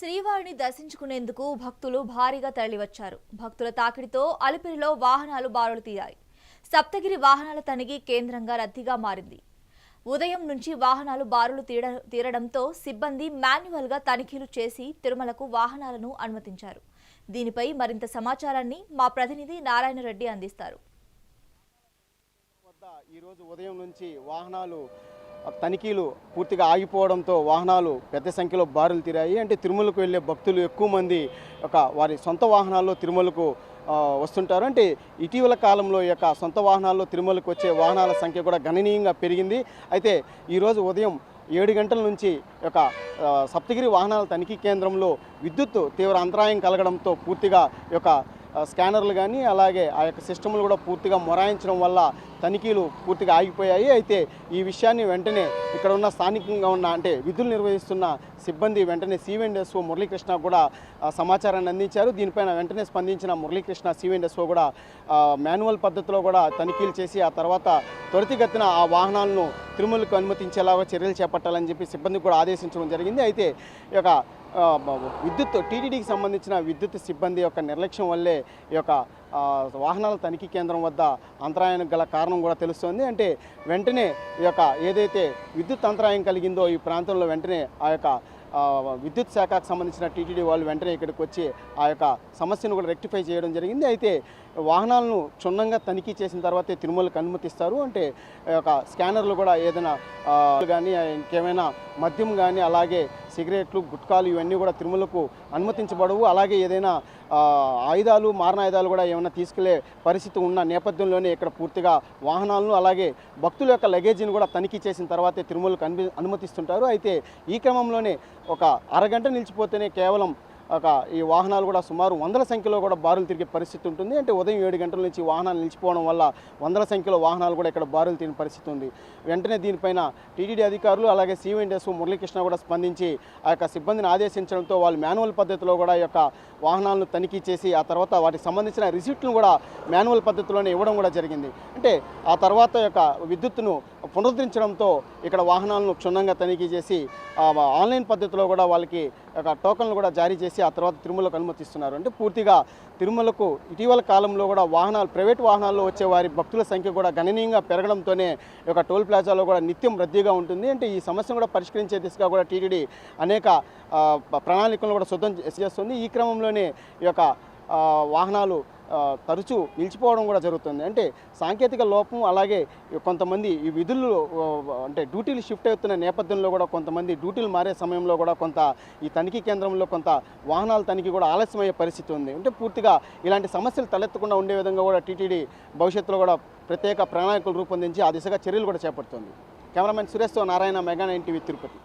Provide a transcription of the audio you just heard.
శ్రీవారిని దర్శించుకునేందుకు భక్తులు భారీగా తరలివచ్చారు. భక్తుల తాకిడితో అలిపిరిలో వాహనాలు బారులు తీరాయి. సప్తగిరి వాహనాల తనిఖీ కేంద్రంగా రద్దీగా మారింది. ఉదయం నుంచి వాహనాలు బారులు తీర తీరడంతో సిబ్బంది మాన్యువల్గా తనిఖీలు చేసి తిరుమలకు వాహనాలను అనుమతించారు. దీనిపై మరింత సమాచారాన్ని మా ప్రతినిధి నారాయణ రెడ్డి అందిస్తారు. ఈరోజు ఉదయం నుంచి వాహనాలు తనిఖీలు పూర్తిగా ఆగిపోవడంతో వాహనాలు పెద్ద సంఖ్యలో బారులు తీరాయి. అంటే తిరుమలకు వెళ్ళే భక్తులు ఎక్కువ మంది ఒక వారి సొంత వాహనాల్లో తిరుమలకు వస్తుంటారు. అంటే ఇటీవల కాలంలో ఈ యొక్క సొంత వాహనాల్లో తిరుమలకు వచ్చే వాహనాల సంఖ్య కూడా గణనీయంగా పెరిగింది. అయితే ఈరోజు ఉదయం ఏడు గంటల నుంచి ఒక సప్తగిరి వాహనాల తనిఖీ కేంద్రంలో విద్యుత్ తీవ్ర అంతరాయం కలగడంతో పూర్తిగా ఈ యొక్క స్కానర్లు కానీ అలాగే ఆ యొక్క సిస్టమ్లు కూడా పూర్తిగా మొరాయించడం వల్ల తనిఖీలు పూర్తిగా ఆగిపోయాయి. అయితే ఈ విషయాన్ని వెంటనే ఇక్కడ ఉన్న స్థానికంగా ఉన్న అంటే విధులు నిర్వహిస్తున్న సిబ్బంది వెంటనే సివెండ్ఎస్ఓ మురళీకృష్ణ కూడా సమాచారాన్ని అందించారు. దీనిపైన వెంటనే స్పందించిన మురళీకృష్ణ సివెండ్ఎస్ఓ కూడా మాన్యువల్ పద్ధతిలో కూడా తనిఖీలు చేసి ఆ తర్వాత త్వరితగతిన ఆ వాహనాలను తిరుమలకు అనుమతించేలాగా చర్యలు చేపట్టాలని చెప్పి సిబ్బంది కూడా ఆదేశించడం జరిగింది. అయితే ఈ యొక్క విద్యుత్ టీటీడీకి సంబంధించిన విద్యుత్ సిబ్బంది యొక్క నిర్లక్ష్యం వల్లే ఈ యొక్క వాహనాల తనిఖీ కేంద్రం వద్ద అంతరాయానికి గల కారణం కూడా తెలుస్తోంది. అంటే వెంటనే ఈ యొక్క ఏదైతే విద్యుత్ అంతరాయం కలిగిందో ఈ ప్రాంతంలో వెంటనే ఆ యొక్క విద్యుత్ శాఖకు సంబంధించిన టీటీడీ వాళ్ళు వెంటనే ఇక్కడికి వచ్చి ఆ యొక్క సమస్యను కూడా రెక్టిఫై చేయడం జరిగింది. అయితే వాహనాలను క్షుణ్ణంగా తనిఖీ చేసిన తర్వాతే తిరుమలకు అనుమతిస్తారు. అంటే ఆ యొక్క స్కానర్లు కూడా ఏదైనా కానీ ఇంకేమైనా మద్యం కానీ అలాగే సిగరెట్లు గుట్కాలు ఇవన్నీ కూడా తిరుమలకు అనుమతించబడవు. అలాగే ఏదైనా ఆయుధాలు మారణాయుధాలు కూడా ఏమైనా తీసుకెళ్ళే పరిస్థితి ఉన్న నేపథ్యంలోనే ఇక్కడ పూర్తిగా వాహనాలను అలాగే భక్తుల యొక్క లగేజీని కూడా తనిఖీ చేసిన తర్వాతే తిరుమలకు అనుమతిస్తుంటారు. అయితే ఈ క్రమంలోనే ఒక అరగంట నిలిచిపోతేనే కేవలం ఒక ఈ వాహనాలు కూడా సుమారు వందల సంఖ్యలో కూడా బారులు తిరిగే పరిస్థితి ఉంటుంది. అంటే ఉదయం ఏడు గంటల నుంచి వాహనాలు నిలిచిపోవడం వల్ల వందల సంఖ్యలో వాహనాలు కూడా ఇక్కడ బారులు తిరిగిన పరిస్థితి ఉంది. వెంటనే దీనిపైన టీటీడీ అధికారులు అలాగే సివిఎండ్ఎస్ మురళీకృష్ణ కూడా స్పందించి ఆ యొక్క సిబ్బందిని ఆదేశించడంతో వాళ్ళు మాన్యువల్ పద్ధతిలో కూడా ఈ యొక్క వాహనాలను తనిఖీ చేసి ఆ తర్వాత వాటికి సంబంధించిన రిసిప్ట్లను కూడా మాన్యువల్ పద్ధతిలోనే ఇవ్వడం కూడా జరిగింది. అంటే ఆ తర్వాత యొక్క విద్యుత్తును పునరుద్ధరించడంతో ఇక్కడ వాహనాలను క్షుణ్ణంగా తనిఖీ చేసి ఆన్లైన్ పద్ధతిలో కూడా వాళ్ళకి ఒక టోకన్లు కూడా జారీ చేసి ఆ తర్వాత తిరుమలకు అనుమతిస్తున్నారు. అంటే పూర్తిగా తిరుమలకు ఇటీవల కాలంలో కూడా వాహనాలు ప్రైవేట్ వాహనాల్లో వచ్చే వారి భక్తుల సంఖ్య కూడా గణనీయంగా పెరగడంతోనే ఈ యొక్క టోల్ ప్లాజాలో కూడా నిత్యం రద్దీగా ఉంటుంది. అంటే ఈ సమస్యను కూడా పరిష్కరించే దిశగా కూడా టీటీడీ అనేక ప్రణాళికలను కూడా సిద్ధం చేస్తుంది. ఈ క్రమంలోనే ఈ యొక్క వాహనాలు తరచూ నిలిచిపోవడం కూడా జరుగుతుంది. అంటే సాంకేతిక లోపం అలాగే కొంతమంది ఈ విధులు అంటే డ్యూటీలు షిఫ్ట్ అవుతున్న నేపథ్యంలో కూడా కొంతమంది డ్యూటీలు మారే సమయంలో కూడా కొంత ఈ తనిఖీ కేంద్రంలో కొంత వాహనాల తనిఖీ కూడా ఆలస్యమయ్యే పరిస్థితి ఉంది. అంటే పూర్తిగా ఇలాంటి సమస్యలు తలెత్తకుండా ఉండే విధంగా కూడా టీటీడీ భవిష్యత్తులో కూడా ప్రత్యేక ప్రణాళికలు రూపొందించి ఆ దిశగా చర్యలు కూడా చేపడుతుంది. Cameraman సురేష్తో Narayana mega nine TV Tirupati.